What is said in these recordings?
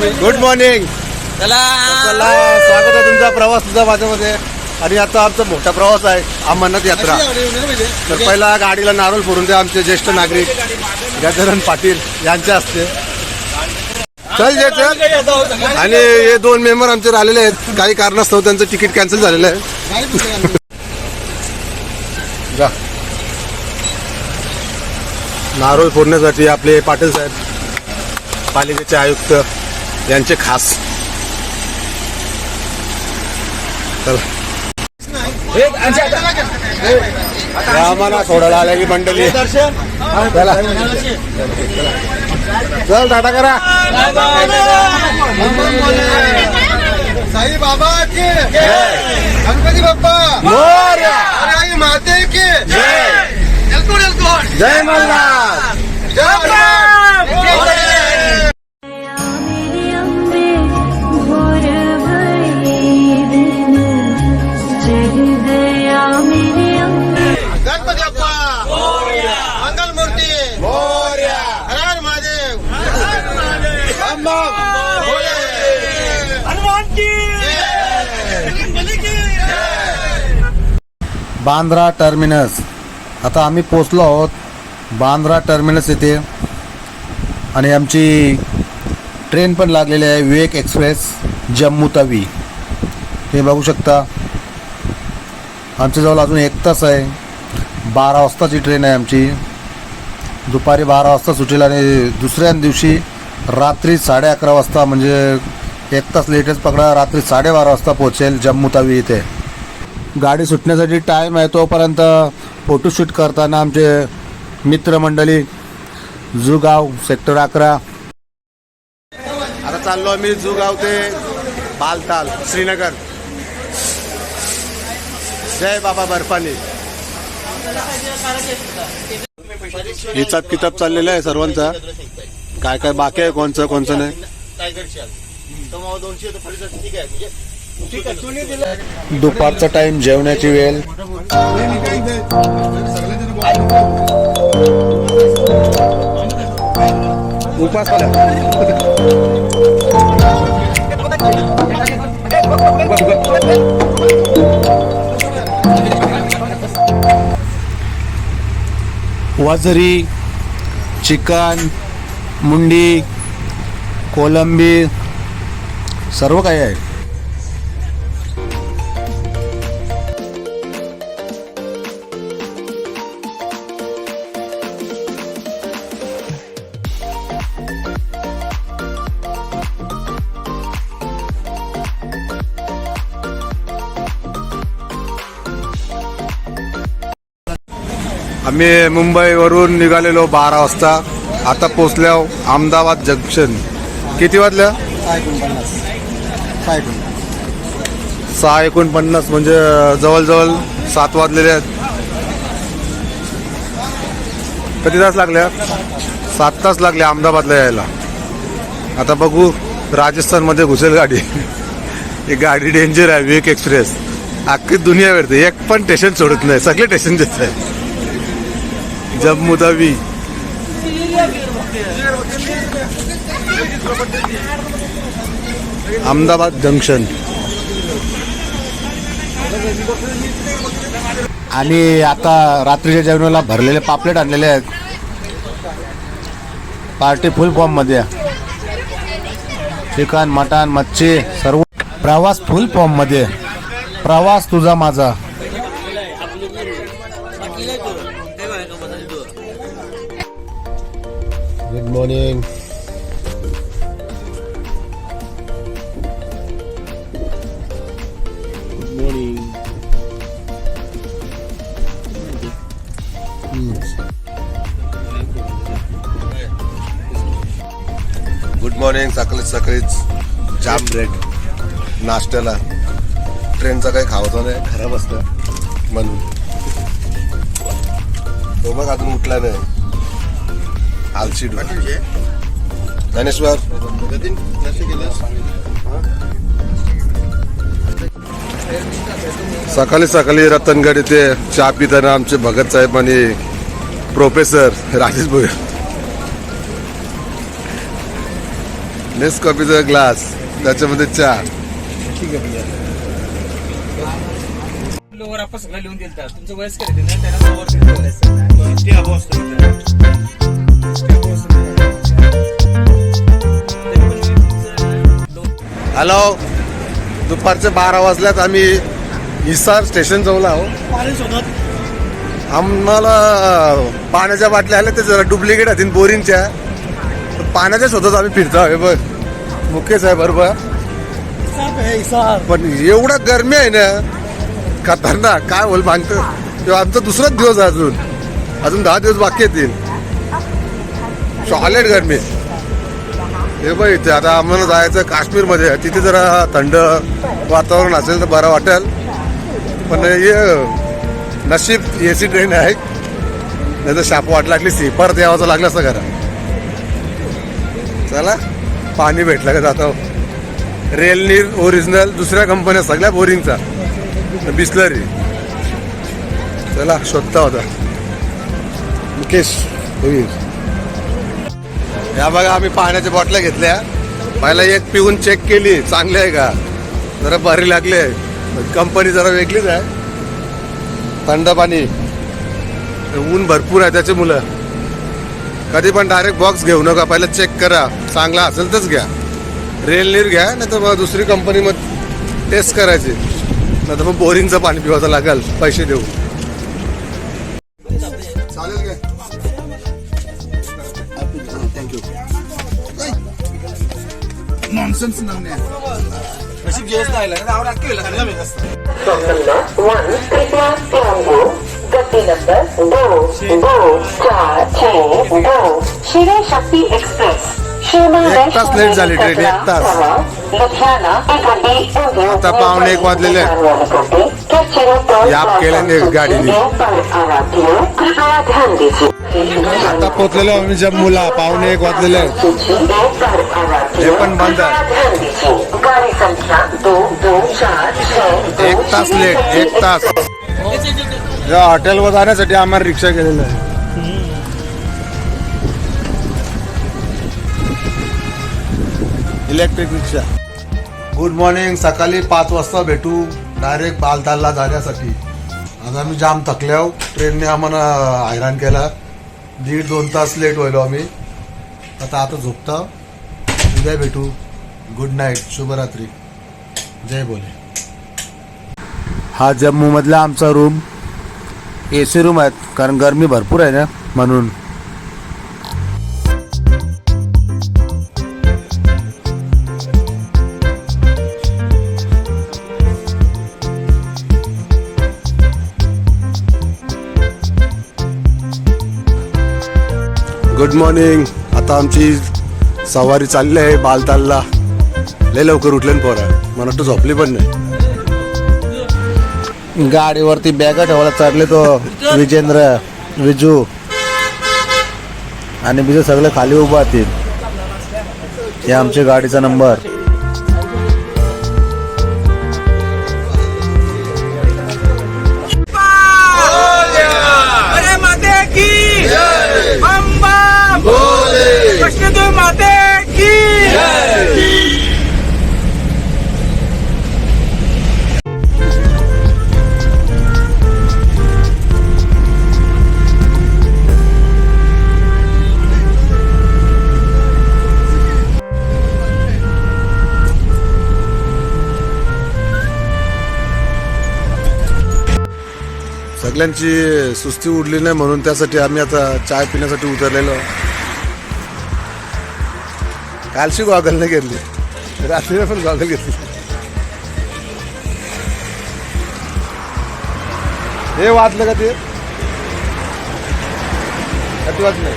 Good morning चला. चला स्वागत आहे तुमचा प्रवास सुद्धा माझ्यामध्ये. आणि आता आमचा मोठा प्रवास आहे अमरनाथ यात्रा. तर पहिला गाडीला नारळ फोडून द्या आमचे ज्येष्ठ नागरिक. गजानन पाटील यांच्या हस्ते चल जे चल. आणि हे दोन मेंबर आमचे राहिलेले आहेत. काही कारणास्तव त्यांचं तिकीट कॅन्सल झालेलं आहे? जा. नारळ फोडण्यासाठी आपले पाटील साहेब पालिकेचे आयुक्त यांचे खास आम्हाला सोडायला आल्या की मंडळी चला चल टाटा करा साई बाबा की गणपती बाप्पा आई माते की एलकोड एलकोड जय मल्हार बांद्रा टर्मिनस. आता आम्ही पोचलो आहोत बांद्रा टर्मिनस येथे आणि आमची ट्रेन पण लागलेली आहे विवेक एक्सप्रेस जम्मू तवी. हे बघू शकता. आमच्याजवळ अजून एक तास आहे. बारा वाजताची ट्रेन आहे आमची. दुपारी बारा वाजता सुटेल आणि दुसऱ्या दिवशी रात्री साडे अकरा वाजता म्हणजे एक तास लेटेस्ट पकडा रात्री साडेबारा वाजता पोहोचेल जम्मू तवी इथे. गाडी सुटण्यासाठी टाईम आहे तोपर्यंत फोटोशूट करताना आमचे मित्रमंडळी जुगाव सेक्टर अकरा. आता चाललो आम्ही जुगाव ते बालताल श्रीनगर. जय बाबा बर्फानी. हिसाब किताब चाललेला आहे सर्वांचा. काय काय बाकी आहे कोणचं कोणचं नाही? दुपारचा टाइम जेवण्याची वेळ. उपास वाजरी चिकन मुंडी कोलंबी सर्व काही आहे. आम्ही मुंबईवरून निघालेलो बारा वाजता. आता पोचल्या अहमदाबाद जंक्शन. किती वाजल्या? सहा एकोणपन्नास म्हणजे जवळजवळ सात वाजलेले आहेत. किती तास लागल्या सात तास लागले अहमदाबादला यायला. आता बघू राजस्थानमध्ये घुसेल गाडी. ही गाडी डेंजर आहे विवेक एक्सप्रेस अख्खी दुनिया भेटते एक पण स्टेशन सोडत नाही. सगळे स्टेशन देत आहे जम्मू तवी अहमदाबाद जंक्शन आणि आता रात्रीच्या जेवणाला भरलेले पापलेट आणलेले आहेत पार्टी फुल फॉर्ममध्ये आहे. चिकन मटन मच्छी सर्व प्रवास फुल फॉर्ममध्ये आहे. प्रवास तुझा माझा good morning good morning good morning सकाळी सकाळीच जाम ब्रेड नाश्त्याला. ट्रेनचा काही खावतो नाही खराब असतं. म्हणून. तो मग अजून उठला नाही. आलशी ज्ञानेश्वर. सकाळी सकाळी रतनगड इथे चहा पिताना आमचे भगत साहेब आणि प्रोफेसर राजेश भोय नेस कॉफीचा ग्लास त्याच्यामध्ये चहा. आपण सगळं लिहून दिलं तुमचं वयस हॅलो. दुपारचे बारा वाजल्यात आम्ही हिसार स्टेशन जवळ आहो. आम्हाला पाण्याच्या बाटल्या आल्या ते जरा डुप्लिकेट आहेत बोरिंगच्या. पाण्याच्या शोधात आम्ही फिरतो आहे बघ. मुकेश आहे बरोबर? पण एवढा गरमी आहे ना खतरनाक. काय बोल मागतं तेव्हा आमचा दुसराच दिवस आहे अजून. अजून दहा दिवस बाकी येतील सॉलिड गरमी. हे बघ इथे आता आम्हाला जायचं काश्मीरमध्ये. तिथे जरा थंड वातावरण असेल तर बरं वाटेल. पण हे नशीब ए सी ट्रेन आहे. नाही तर शाप वाट लागली स्लीपर द्यावाचं लागलं असं करा चला पाणी भेटलं का जातो. रेलनी ओरिजिनल दुसऱ्या कंपन्या सगळ्या बोरिंगचा. बिस्लरी. चला शोधता होता. मुकेश होईल. या बघा आम्ही पाण्याच्या बॉटल्या घेतल्या. पहिला एक पिऊन चेक केली. चांगली आहे का? जरा भारी लागले कंपनी जरा वेगळीच आहे. थंड पाणी. ऊन भरपूर आहे त्याचे मुलं. कधी पण डायरेक्ट बॉक्स घेऊ नका. पहिला चेक करा. चांगला असेल तरच घ्या. रेल नीर घ्या नाही तर मग दुसरी कंपनी मग टेस्ट करायची. नाही तर मग बोरिंगचं पाणी पिवायचं लागेल. पैसे देऊ. नॉनसेन्स नशीब जेवण राहिलं ना आवड अख्खी वेळेला खाल्लं मी असतं From number one, कृपया ध्यान दो गति नंबर दो दो चार छः दो शिरे शक्ति एक्सप्रेस शिवना एक तास late झाली train, एक तास. आता पावणे एक वाजलेले. याप केल्याने गाडीने. आता पोचलेलो आम्ही जम्मूला पावणे एक वाजलेले हे पण बंद एक तास लेट एक तास. या हॉटेलवर जाण्यासाठी आम्हाला रिक्षा केलेलं आहे. इलेक्ट्रिक रिक्षा. गुड मॉर्निंग सकाळी पाच वाजता भेटू. डायरेक्ट बालतालला जाण्यासाठी. आज आम्ही जाम थकल्याव ट्रेनने आम्हाला हैराण केला. दीड दोन तास लेट व्हायलो आम्ही. आता आता झोपता. उद्या भेटू. गुड नाईट शुभरात्री. जय बोले. हा जम्मू मधला आमचा रूम ए सी रूम आहेत. कारण गरमी भरपूर आहे ना म्हणून. गुड मॉर्निंग आता आमची सवारी चालली आहे बालतालला. लय लवकर उठले ना पोरा. मला वाटतं झोपली पण नाही. गाडीवरती बॅगा ठेवायला चढले तो विजेंद्र विजू. आणि बिजू सगळे खाली उभा असतील हे आमच्या गाडीचा नंबर. सगळ्यांची सुस्ती उडली नाही म्हणून त्यासाठी आम्ही आता चाय पिण्यासाठी उतरलेलो. कालशी गॉगल नाही घेतली. रात्रीला पण गॉगल घेतली. हे वाचलं का ते? कधी वाचलं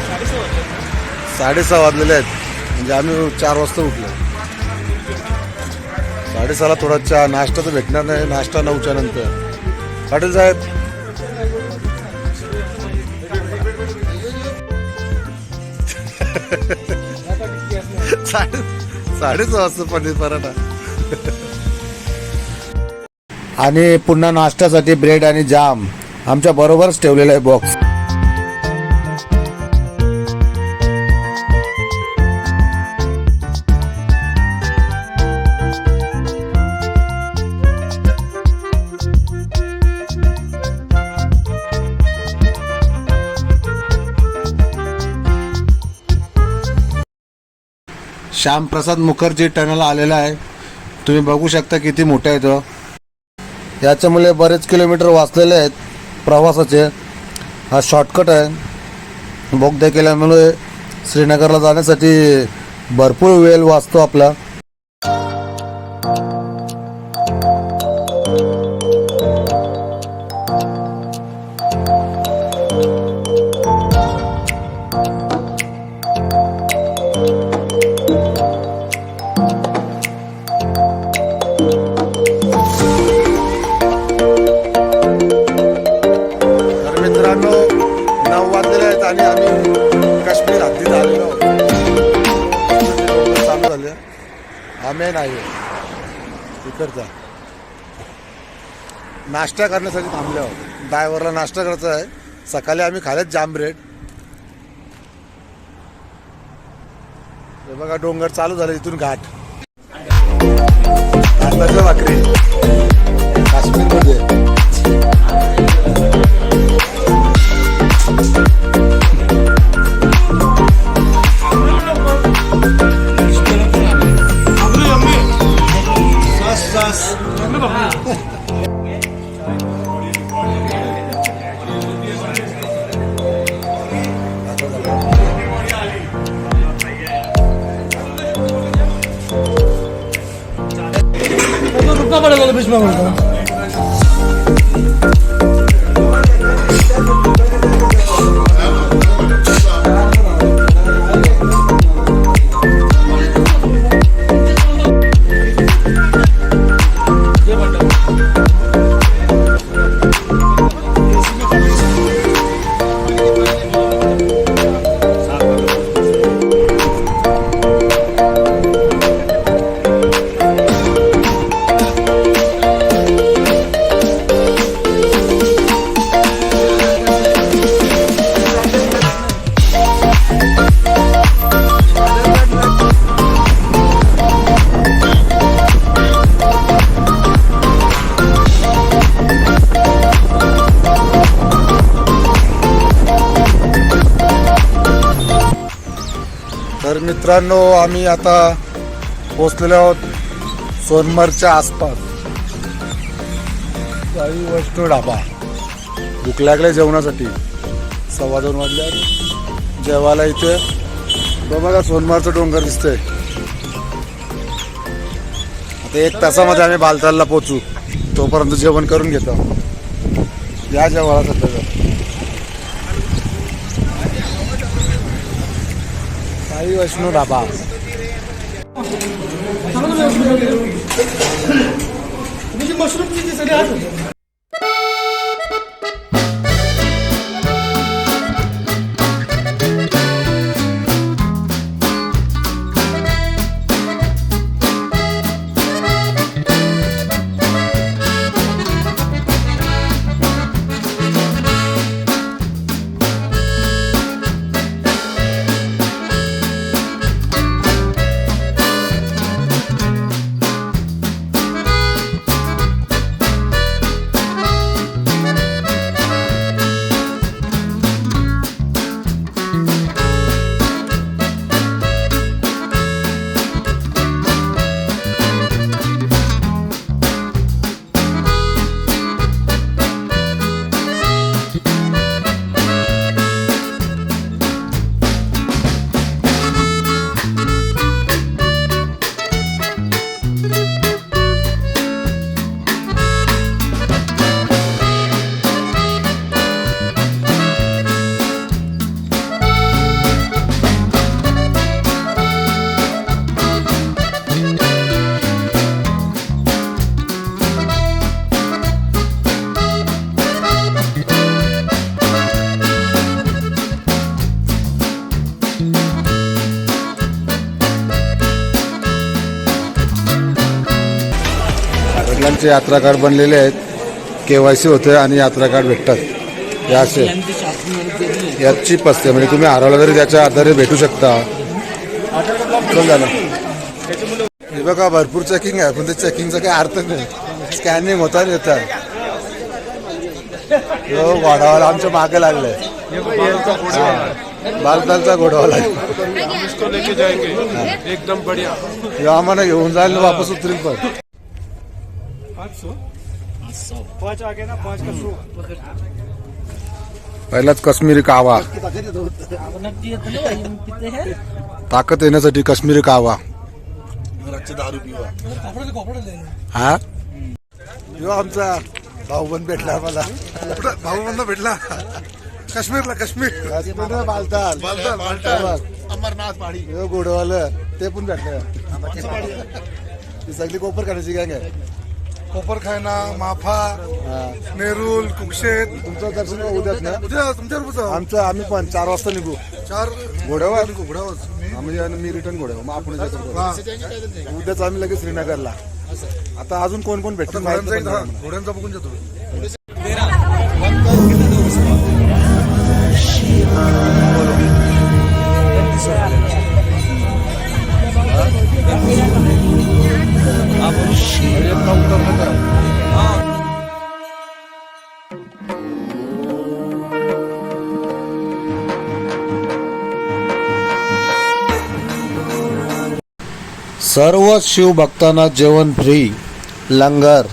साडेसहा वाजलेले आहेत. म्हणजे आम्ही चार वाजता उठलो. साडेसहाला थोडा चहा नाश्ता तर भेटणार नाही. नाश्ता नऊच्या नंतर. पाटील साहेब साडे साडेसहा वाजता पनीर पराठा. आणि पुन्हा नाश्त्यासाठी ब्रेड आणि जाम आमच्या बरोबरच ठेवलेला आहे बॉक्स श्यामप्रसाद मुखर्जी टनल आलेला आहे. तुम्ही बघू शकता किती मोठं आहे तो. याच्यामुळे बरेच किलोमीटर वाचलेले आहेत प्रवासाचे. हा शॉर्टकट आहे. बोगदा केल्यामुळे श्रीनगरला जाण्यासाठी भरपूर वेळ वाचतो आपला. नाही इकडचा. नाश्ता करण्यासाठी थांबले. आहोत ड्रायव्हरला नाश्ता करायचा आहे. सकाळी आम्ही खाल्यात जाम ब्रेड. हे बघा डोंगर चालू झालं इथून घाट. घाटाच्या भाकरी. काश्मीरमध्ये. मित्रांनो आम्ही आता पोचलेलो आहोत सोनमरच्या आसपास. काही वैष्णव ढाबा. भूक लागले जेवणासाठी. सव्वा दोन वाजल्या जेवायला इथे. तो बघा सोनमारचं डोंगर दिसतंय. आता एक तासामध्ये आम्ही बालतालला पोचू तोपर्यंत जेवण करून घेतो. या जेवायला सध्या साई वैष्णव ढाबा वडिलांचे यात्रा कार्ड बनलेले आहेत. के वाय सी होते आणि यात्रा कार्ड भेटतात. हे असे. यात चिप असते म्हणजे तुम्ही हरवला तरी त्याच्या आधारे भेटू शकता. झालं हे बघा भरपूर चेकिंग आहे पण ते चेकिंगचा काही अर्थ नाही. स्कॅनिंग होता येतात वाढावाला आमच्या मागे लागलंय हा. बालतालचा घोडावाला एकदम बढ़िया. आम्हाला घेऊन जाईल वापस उतरेल पण. पहिलाच काश्मीरी कावा. ताकद येण्यासाठी काश्मीरी कावा. हा? आमचा भाऊ पण भेटला मला भाऊ बंद भेटला. काश्मीरला काश्मीर. बालताल. बालताल, बालताल. अमरनाथ घोडवालं ते पण भेटलं. ती सगळी कोपर काढायची गँग आहे. कोपरखाना माफा. नेरूल कुक्षेत. तुमचं दर्शन उद्याच ना? उद्या तुमच्या आमचं आम्ही पण चार वाजता निघू. चार घोड्यावर? घोड्यावर. आम्ही आणि मी रिटर्न घोड्यावर. मग आपण जातो. उद्याच आम्ही लगेच श्रीनगरला. आता अजून कोण कोण पण घोड्यांचा बघून जातो. सर्व शिवभक्तांना जेवण फ्री लंगर.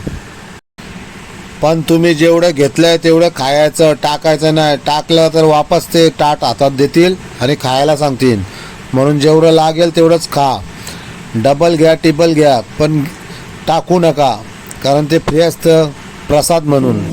पण तुम्ही जेवढं घेतलंय तेवढं खायचं टाकायचं नाही. टाकलं तर वापस ते ताट हातात देतील आणि खायला सांगतील. म्हणून जेवढं लागेल तेवढंच खा. डबल घ्या टिबल घ्या पण टाकू नका. कारण ते फ्री असतं प्रसाद म्हणून.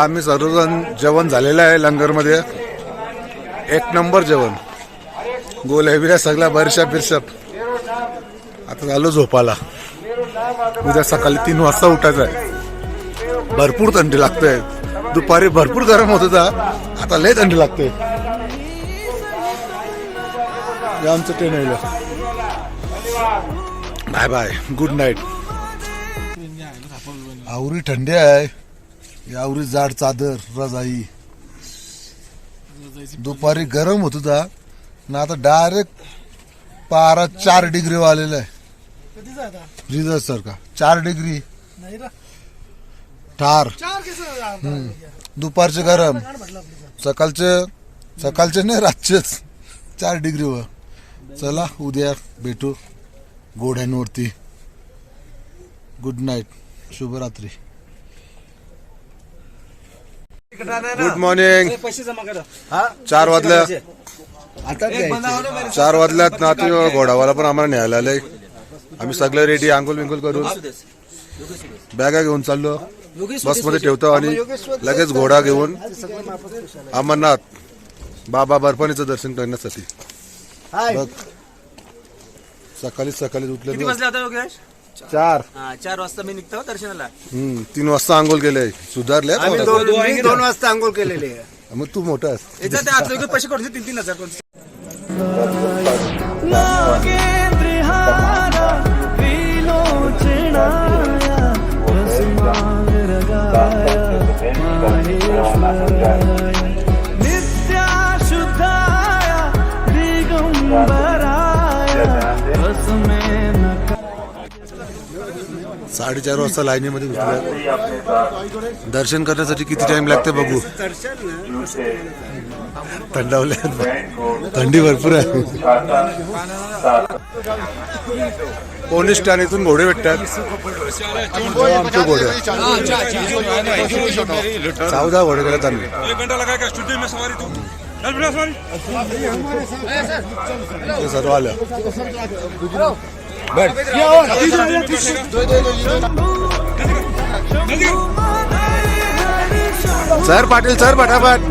आता आम्ही सर्वजण जेवण झालेलं आहे लंगरमध्ये. एक नंबर जेवण. गोल बिऱ्या सगळ्या बरशा बिरशाप. आता झालो झोपाला उद्या सकाळी तीन वाजता उठायचं आहे. भरपूर थंडी लागते. दुपारी भरपूर गरम होत होता. आता लय थंडी लागते. हे आमचं ट्रेन आहे बाय बाय गुड नाईट आवरी थंडी आहे. यावरी जाड चादर रजाई. दुपारी गरम होत होता. ना आता डायरेक्ट पारा चार डिग्री वालेला आहे. फ्रीजर सारखा चार डिग्री ठार. दुपारचे गरम. सकाळचे सकाळचे नाही रातचेच. चार डिग्रीवर चला उद्या भेटू घोड्यांवरती गुड नाईट शुभरात्री. गुड मॉर्निंग पैसे जमा करा. चार वाजल्या. चार वाजल्यात ना ते घोडावाला पण आम्हाला न्यायला आलंय. आम्ही सगळे रेडी आंघोळ बिंगोल करून. बॅगा घेऊन चाललो. बसमध्ये ठेवतो आणि लगेच घोडा घेऊन अमरनाथ बाबा बर्फानीचं दर्शन करण्यासाठी. बघ. सकाळी सकाळी किती उठले वाजले आता योगेश? चार. हा चार वाजता मी निघतो दर्शनाला. हम्म, तीन वाजता आंघोळ केलंय सुधारले दोन वाजता आंघोळ केलेली आहे. मग तू मोठा आहेस. याच्यात ते आतले पैसे करून तीन तीन हजार करून नित्याशुद्धाय दिगंबराय भस्मे नका साडेचार वाजता लाईनीमध्ये घुसलो दर्शन करण्यासाठी किती टाइम लागते बघू. थंडावल्या थंडी भरपूर आहे. पोलीस स्टँड इथून घोडे भेटतात. आमचे घोडे. चौदा घोडे गेलेत आम्ही. सर्व आलं. सर पाटील सर पटापट.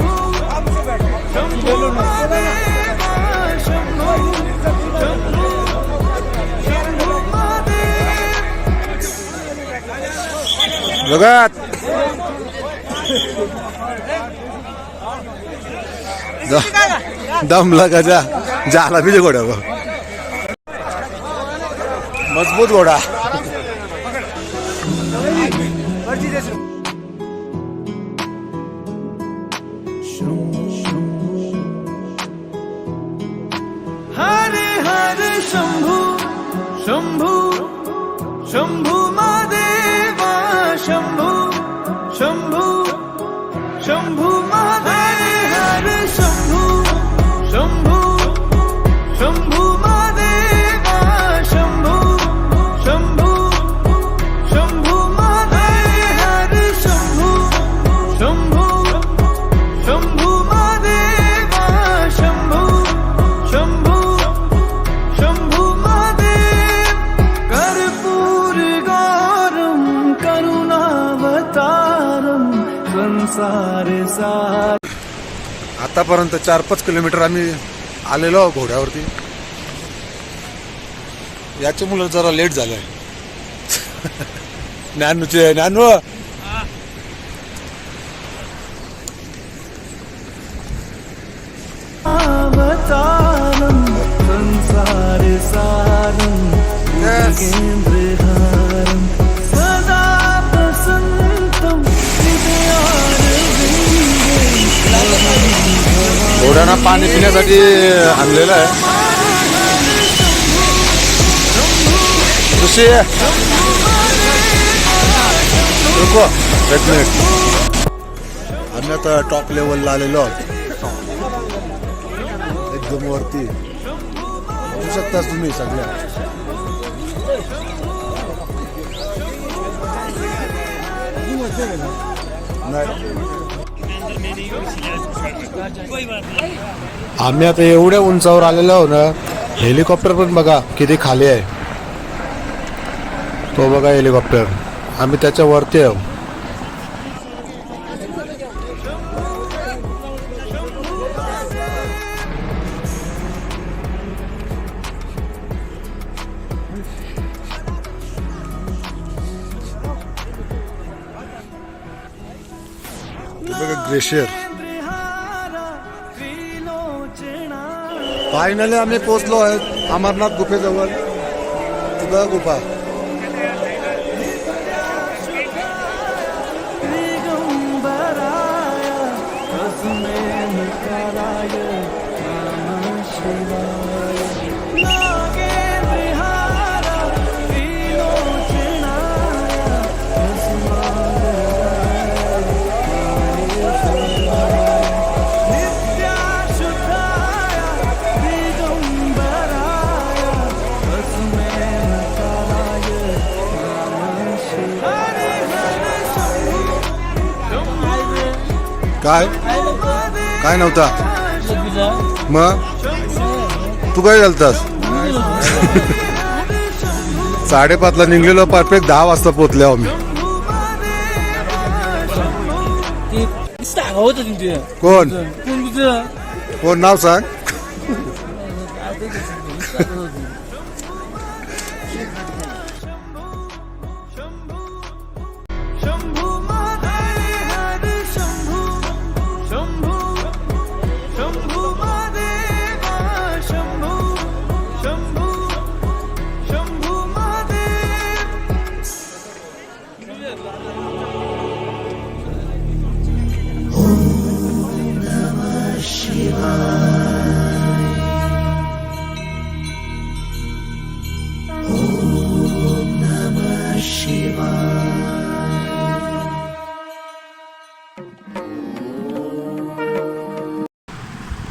बघत दम लगा जा जाला बी घोड्या મજબૂત ઘોડા હરે હરે શંભુ શંભુ શંભુ મહાદેવા શંભુ શંભુ શંભુ મહાદેવ आतापर्यंत चार पाच किलोमीटर आम्ही आलेलो आहोत घोड्यावरती. याच्यामुळे जरा लेट झालंय. ज्ञानूचे ज्ञानू! संसार सारम घोड्यांना पाणी पिण्यासाठी आणलेलं आहे. ऋषी रुको. एक मिनिट. आम्ही आता टॉप लेवलला आलेलो आहोत. एकदम वरती. बघू शकताच तुम्ही सगळ्या. आम्ही आता एवढ्या उंचावर आलेलो आहो ना हेलिकॉप्टर पण बघा किती खाली आहे. तो बघा हेलिकॉप्टर. आम्ही त्याच्या वरती आहोत. बघा ग्लेशियर फायनली आम्ही पोहोचलो आहे अमरनाथ गुफेजवळ. तुझा गुफा. काय? काय नव्हता? मग? तू काय घालतास? साडेपाचला निघलेलो परफेक्ट दहा वाजता पोहोचले आम्ही. कोण? कोण तुझं कोण? नाव सांग.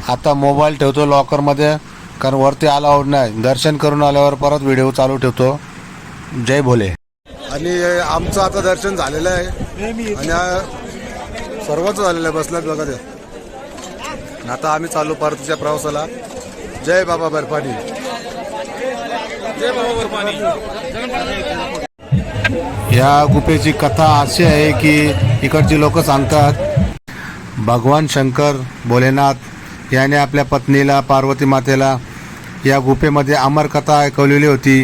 आता मोबाईल ठेवतो लॉकरमध्ये कारण वरती अलाउड नाही. दर्शन करून आल्यावर परत व्हिडिओ चालू ठेवतो. जय भोले. आणि आमचं आता दर्शन झालेलं आहे. आणि सर्वच झालेलं आहे बसल्यात बघा ते. आता आम्ही चाललो परतीच्या प्रवासाला. जय बाबा बर्फानी. जय बाबा बर्फानी या गुफेची कथा अशी आहे की इकडची लोक सांगतात भगवान शंकर भोलेनाथ याने आपल्या पत्नीला पार्वती मातेला या गुफेमध्ये अमर कथा ऐकवलेली होती.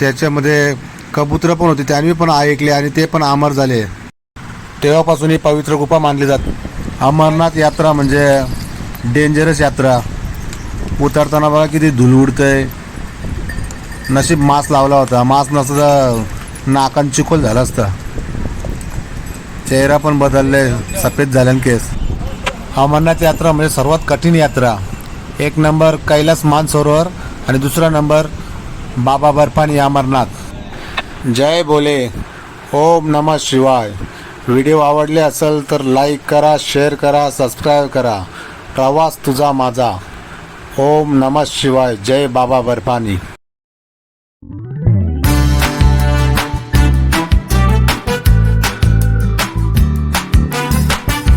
त्याच्यामध्ये कबूतर पण होती त्यांनी पण ऐकले आणि ते पण अमर झाले. तेव्हापासून ही पवित्र गुफा मानली जात. अमरनाथ यात्रा म्हणजे डेंजरस यात्रा. उतरताना बघा किती धूल उडतंय नशीब मास्क लावला होता. मास्क नसतं तर नाकान चिखोल झाला असता. चेहरा पण बदलले सफेद झाल्यान केस. अमरनाथ यात्रा म्हणजे सर्वात कठीण यात्रा. एक नंबर कैलास मानसरोवर आणि दुसरा नंबर बाबा बर्फानी अमरनाथ. जय बोले ओम नमः शिवाय. व्हिडिओ आवडले असेल तर लाईक करा शेअर करा सबस्क्राईब करा. प्रवास तुझा माझा. ओम नमः शिवाय. जय बाबा बर्फानी.